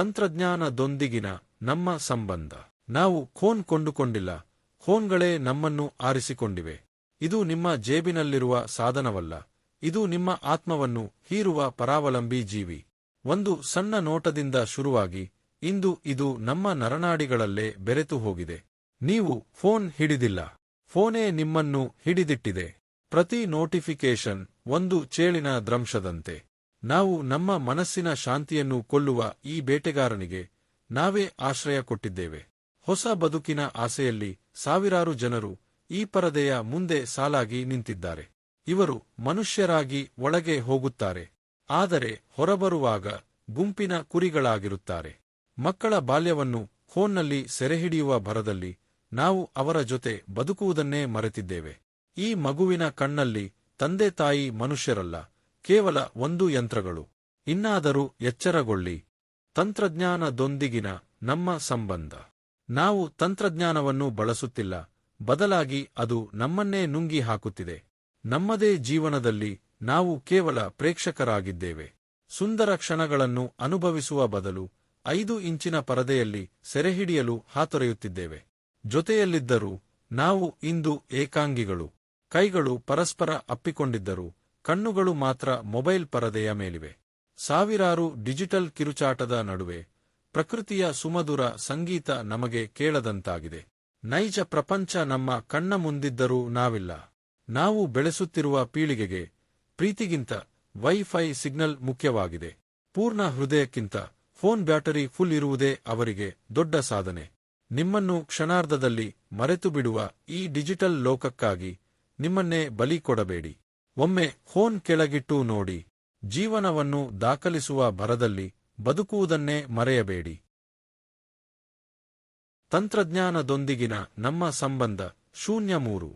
ತಂತ್ರಜ್ಞಾನದೊಂದಿಗಿನ ನಮ್ಮ ಸಂಬಂಧ. ನಾವು ಖೋನ್ ಕೊಂಡುಕೊಂಡಿಲ್ಲ. ಖೋನ್ಗಳೇ ನಮ್ಮನ್ನು ಆರಿಸಿಕೊಂಡಿವೆ. ಇದು ನಿಮ್ಮ ಜೇಬಿನಲ್ಲಿರುವ ಸಾಧನವಲ್ಲ. ಇದು ನಿಮ್ಮ ಆತ್ಮವನ್ನು ಹೀರುವ ಪರಾವಲಂಬಿ ಜೀವಿ. ಒಂದು ಸಣ್ಣ ನೋಟದಿಂದ ಶುರುವಾಗಿ, ಇಂದು ಇದು ನಮ್ಮ ನರನಾಡಿಗಳಲ್ಲೇ ಬೆರೆತು ಹೋಗಿದೆ. ನೀವು ಫೋನ್ ಹಿಡಿದಿಲ್ಲ. ಫೋನೇ ನಿಮ್ಮನ್ನು ಹಿಡಿದಿಟ್ಟಿದೆ. ಪ್ರತಿ ನೋಟಿಫಿಕೇಶನ್ ಒಂದು ಚೇಳಿನ ದ್ರಂಶದಂತೆ. ನಾವು ನಮ್ಮ ಮನಸ್ಸಿನ ಶಾಂತಿಯನ್ನು ಕೊಲ್ಲುವ ಈ ಬೇಟೆಗಾರನಿಗೆ ನಾವೇ ಆಶ್ರಯ ಕೊಟ್ಟಿದ್ದೇವೆ. ಹೊಸ ಬದುಕಿನ ಆಸೆಯಲ್ಲಿ ಸಾವಿರಾರು ಜನರು ಈ ಪರದೆಯ ಮುಂದೆ ಸಾಲಾಗಿ ನಿಂತಿದ್ದಾರೆ. ಇವರು ಮನುಷ್ಯರಾಗಿ ಒಳಗೆ ಹೋಗುತ್ತಾರೆ, ಆದರೆ ಹೊರಬರುವಾಗ ಗುಂಪಿನ ಕುರಿಗಳಾಗಿರುತ್ತಾರೆ. ಮಕ್ಕಳ ಬಾಲ್ಯವನ್ನು ಫೋನ್ನಲ್ಲಿ ಸೆರೆಹಿಡಿಯುವ ಭರದಲ್ಲಿ ನಾವು ಅವರ ಜೊತೆ ಬದುಕುವುದನ್ನೇ ಮರೆತಿದ್ದೇವೆ. ಈ ಮಗುವಿನ ಕಣ್ಣಲ್ಲಿ ತಂದೆ ತಾಯಿ ಮನುಷ್ಯರಲ್ಲ ಕೇವಲ ಒಂದು ಯಂತ್ರಗಳು. ಇನ್ನಾದರೂ ಎಚ್ಚರಗೊಳ್ಳಿ. ತಂತ್ರಜ್ಞಾನದೊಂದಿಗಿನ ನಮ್ಮ ಸಂಬಂಧ. ನಾವು ತಂತ್ರಜ್ಞಾನವನ್ನು ಬಳಸುತ್ತಿಲ್ಲ. ಬದಲಾಗಿ ಅದು ನಮ್ಮನ್ನೇ ನುಂಗಿ ಹಾಕುತ್ತಿದೆ. ನಮ್ಮದೇ ಜೀವನದಲ್ಲಿ ನಾವು ಕೇವಲ ಪ್ರೇಕ್ಷಕರಾಗಿದ್ದೇವೆ. ಸುಂದರ ಕ್ಷಣಗಳನ್ನು ಅನುಭವಿಸುವ ಬದಲು ಐದು ಇಂಚಿನ ಪರದೆಯಲ್ಲಿ ಸೆರೆಹಿಡಿಯಲು ಹಾತೊರೆಯುತ್ತಿದ್ದೇವೆ. ಜೊತೆಯಲ್ಲಿದ್ದರೂ ನಾವು ಇಂದು ಏಕಾಂಗಿಗಳು. ಕೈಗಳು ಪರಸ್ಪರ ಅಪ್ಪಿಕೊಂಡಿದ್ದರು ಕಣ್ಣುಗಳು ಮಾತ್ರ ಮೊಬೈಲ್ ಪರದೆಯ ಮೇಲಿವೆ. ಸಾವಿರಾರು ಡಿಜಿಟಲ್ ಕಿರುಚಾಟದ ನಡುವೆ ಪ್ರಕೃತಿಯ ಸುಮಧುರ ಸಂಗೀತ ನಮಗೆ ಕೇಳದಂತಾಗಿದೆ. ನೈಜ ಪ್ರಪಂಚ ನಮ್ಮ ಕಣ್ಣ ಮುಂದಿದ್ದರೂ ನಾವಿಲ್ಲ. ನಾವು ಬೆಳೆಸುತ್ತಿರುವ ಪೀಳಿಗೆಗೆ ಪ್ರೀತಿಗಿಂತ ವೈಫೈ ಸಿಗ್ನಲ್ ಮುಖ್ಯವಾಗಿದೆ. ಪೂರ್ಣ ಹೃದಯಕ್ಕಿಂತ ಫೋನ್ ಬ್ಯಾಟರಿ ಫುಲ್ ಇರುವುದೇ ಅವರಿಗೆ ದೊಡ್ಡ ಸಾಧನೆ. ನಿಮ್ಮನ್ನು ಕ್ಷಣಾರ್ಧದಲ್ಲಿ ಮರೆತು ಬಿಡುವ ಈ ಡಿಜಿಟಲ್ ಲೋಕಕ್ಕಾಗಿ ನಿಮ್ಮನ್ನೇ ಬಲಿ ಕೊಡಬೇಡಿ. ಒಮ್ಮೆ ಫೋನ್ ಕೆಳಗಿಟ್ಟು ನೋಡಿ, ಜೀವನವನ್ನು ದಾಖಲಿಸುವ ಭರದಲ್ಲಿ ಬದುಕುವುದನ್ನೇ ಮರೆಯಬೇಡಿ. ತಂತ್ರಜ್ಞಾನದೊಂದಿಗಿನ ನಮ್ಮ ಸಂಬಂಧ ಶೂನ್ಯ ಮೂರು.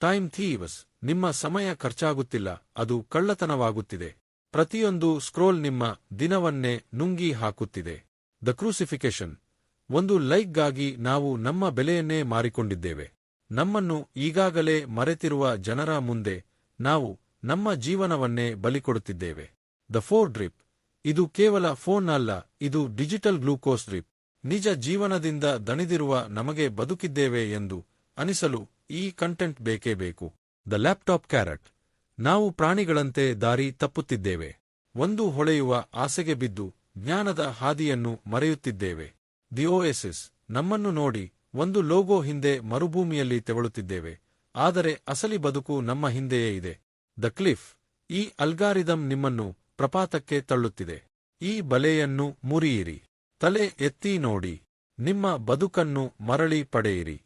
ಟೈಮ್ ಥೀವಸ್ ನಿಮ್ಮ ಸಮಯ ಖರ್ಚಾಗುತ್ತಿಲ್ಲ, ಅದು ಕಳ್ಳತನವಾಗುತ್ತಿದೆ. ಪ್ರತಿಯೊಂದು ಸ್ಕ್ರೋಲ್ ನಿಮ್ಮ ದಿನವನ್ನೇ ನುಂಗಿ ಹಾಕುತ್ತಿದೆ. ದ ಕ್ರೂಸಿಫಿಕೇಶನ್ ಒಂದು ಲೈಕ್ಗಾಗಿ ನಾವು ನಮ್ಮ ಬೆಲೆಯನ್ನೇ ಮಾರಿಕೊಂಡಿದ್ದೇವೆ. ನಮ್ಮನ್ನು ಈಗಾಗಲೇ ಮರೆತಿರುವ ಜನರ ಮುಂದೆ ನಾವು ನಮ್ಮ ಜೀವನವನ್ನೇ ಬಲಿಕೊಡುತ್ತಿದ್ದೇವೆ. ದ ಫೋರ್ ಡ್ರಿಪ್ ಇದು ಕೇವಲ ಫೋನ್ ಅಲ್ಲ, ಇದು ಡಿಜಿಟಲ್ ಗ್ಲೂಕೋಸ್ ಡ್ರಿಪ್. ನಿಜ ಜೀವನದಿಂದ ದಣಿದಿರುವ ನಮಗೆ ಬದುಕಿದ್ದೇವೆ ಎಂದು ಅನಿಸಲು ಈ ಕಂಟೆಂಟ್ ಬೇಕೇ ಬೇಕು. ದ ಲ್ಯಾಪ್ಟಾಪ್ ಕ್ಯಾರೆಟ್ ನಾವು ಪ್ರಾಣಿಗಳಂತೆ ದಾರಿ ತಪ್ಪುತ್ತಿದ್ದೇವೆ. ಒಂದು ಹೊಳೆಯುವ ಆಸೆಗೆ ಬಿದ್ದು ಜ್ಞಾನದ ಹಾದಿಯನ್ನು ಮರೆಯುತ್ತಿದ್ದೇವೆ. ದಿ ಓಎಸ್ಎಸ್ ನಮ್ಮನ್ನು ನೋಡಿ ಒಂದು ಲೋಗೋ ಹಿಂದೆ ಮರುಭೂಮಿಯಲ್ಲಿ ತೆವಳುತ್ತಿದ್ದೇವೆ. ಆದರೆ ಅಸಲಿ ಬದುಕು ನಮ್ಮ ಹಿಂದೆಯೇ ಇದೆ. ದ ಕ್ಲಿಫ್, ಈ ಅಲ್ಗಾರಿದಮ್ ನಿಮ್ಮನ್ನು ಪ್ರಪಾತಕ್ಕೆ ತಳ್ಳುತ್ತಿದೆ. ಈ ಬಲೆಯನ್ನು ಮುರಿಯಿರಿ. ತಲೆ ಎತ್ತಿ ನೋಡಿ. ನಿಮ್ಮ ಬದುಕನ್ನು ಮರಳಿ ಪಡೆಯಿರಿ.